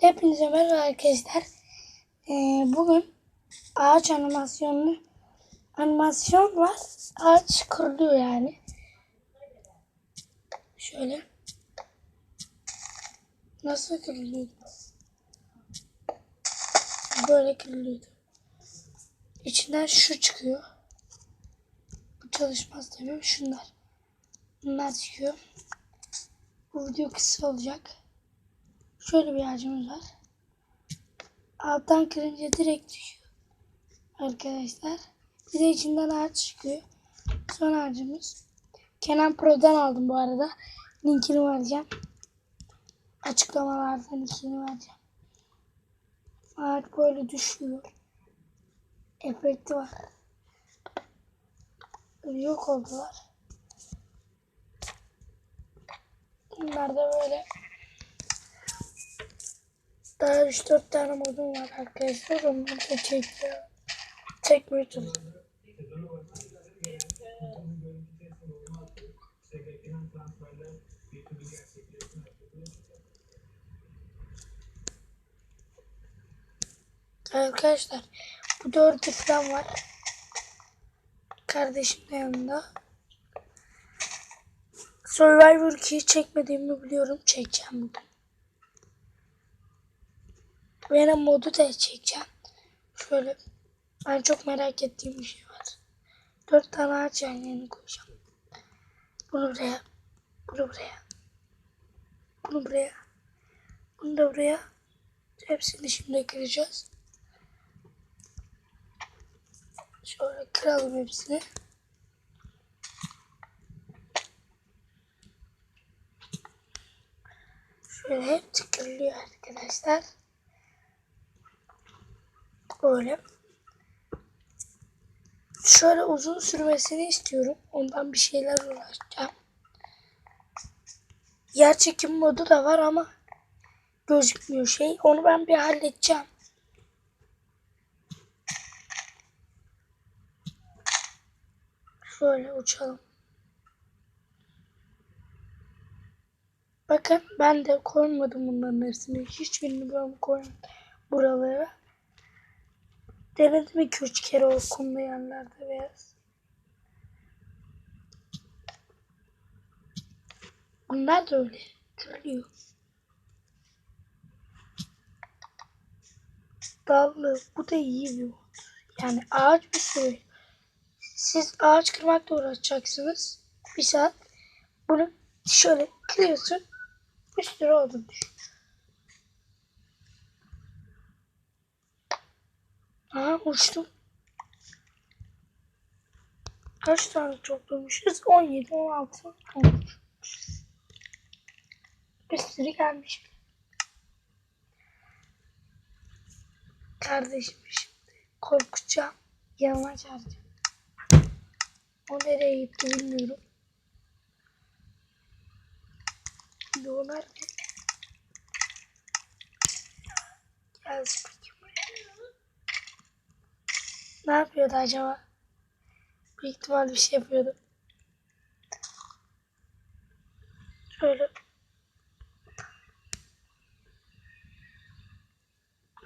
Hepinize merhaba arkadaşlar. Ee, bugün ağaç animasyonlu animasyon var. Ağaç kırılıyor yani. Şöyle. Nasıl kırılıyordu? Böyle kırılıyordu. İçinden şu çıkıyor. Bu çalışmaz tabii. Şunlar. Bunlar çıkıyor. Bu video kısa olacak. Şöyle bir ağacımız var. Alttan kırınca direkt düşüyor. Arkadaşlar. Bir de içinden ağaç çıkıyor. Son ağacımız. Kenan Pro'dan aldım bu arada. Linkini vereceğim. Açıklamalarda linkini vereceğim. Ağaç böyle düşüyor. Efekti var. Yok oldular. Bunlar da böyle daha 3-4 tane modum var arkadaşlar. Onları da çekiyor. Çekmeye çalışıyorum. Arkadaşlar bu dördü falan var. Kardeşim de yanında. Survivor 2'yi çekmediğimi biliyorum. Çekeceğim bugün. Venom modu da çekeceğim. Şöyle ben çok merak ettiğim bir şey var. Dört tane ağaç yan koyacağım. Bunu buraya. Bunu buraya. Bunu buraya. Bunu da buraya. Hepsini şimdi kıracağız. Şöyle kıralım hepsini. Şöyle hep tıkırılıyor arkadaşlar. Böyle. Şöyle uzun sürmesini istiyorum. Ondan bir şeyler uğraşacağım. Yer çekim modu da var ama gözükmüyor şey. Onu ben bir halledeceğim. Şöyle uçalım. Bakın ben de koymadım bunların hepsini. Hiçbirini ben koymadım buralara. Denedim iki üç kere o kumlu yerlerde beyaz. Bunlar da öyle. Kırılıyor. Dallı. Bu da iyi bir mod. Yani ağaç bir sürü. Siz ağaç kırmakla uğraşacaksınız. Bir saat. Bunu şöyle kırıyorsun. Bir sürü odun düşüyor. Aha uçtum. Kaç tane toplamışız? 17, 16, 13. Bir sürü gelmiş. Kardeşim şimdi korkacağım. Yanıma çağıracağım. O nereye gitti bilmiyorum. Nerede? Gelsin. Ne yapıyordu acaba? Büyük ihtimal bir şey yapıyordu. Şöyle.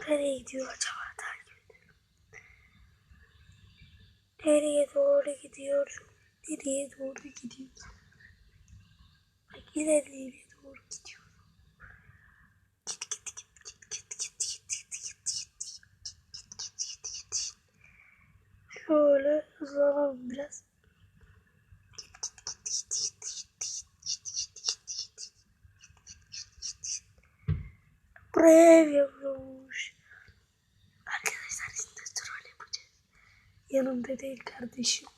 Nereye gidiyor acaba? Takip edelim. Nereye doğru gidiyor? Nereye doğru gidiyor? Bak ilerleye hızlanalım biraz. Buraya ev yapılmış. Arkadaşlar şimdi troll yapacağız. Yanımda değil kardeşim.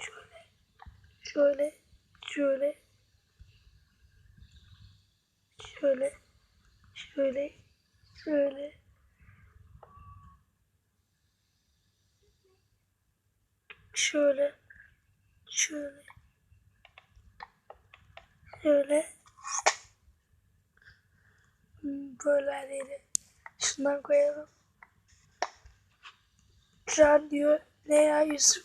Şöyle. Şöyle. Şöyle. Şöyle. Şöyle. Şöyle. Şöyle. Şöyle. Şöyle. Böyle her yere. Şundan koyalım. Can diyor. Ne ya Yusuf?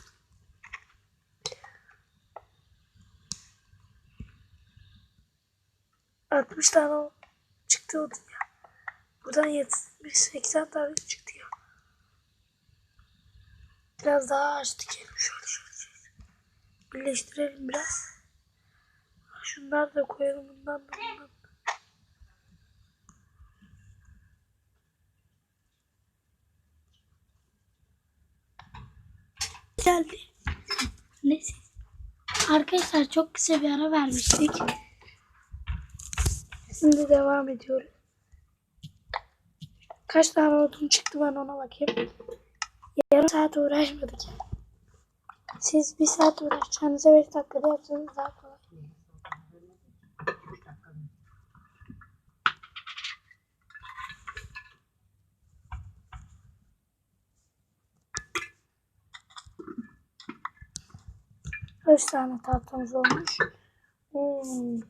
Altmış tane çıktı o ya. Buradan 70 80 tane çıktı ya. Biraz daha ağaç dikelim. Şöyle şöyle şöyle. Birleştirelim biraz. Şunları da koyalım. Bundan da bundan da. Geldi. Neyse. Arkadaşlar çok kısa bir ara vermiştik. Şimdi devam ediyoruz. Kaç tane odun çıktı ben ona bakayım. Yarım saat uğraşmadık. Siz bir saat uğraşacağınıza 5 dakikada yapsanız daha kolay. Kaç tane tahtamız olmuş? Hmm.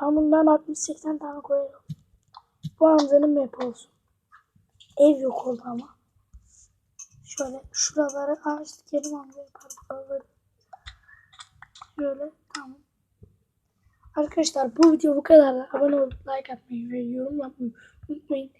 Ben bundan 60-80 tane koyarım. Bu Hamza'nın map olsun. Ev yok oldu ama. Şöyle şuraları ağaç dikelim Hamza yapar buraları. Şöyle tamam. Arkadaşlar bu video bu kadar. Abone olup like atmayı ve yorum yapmayı unutmayın.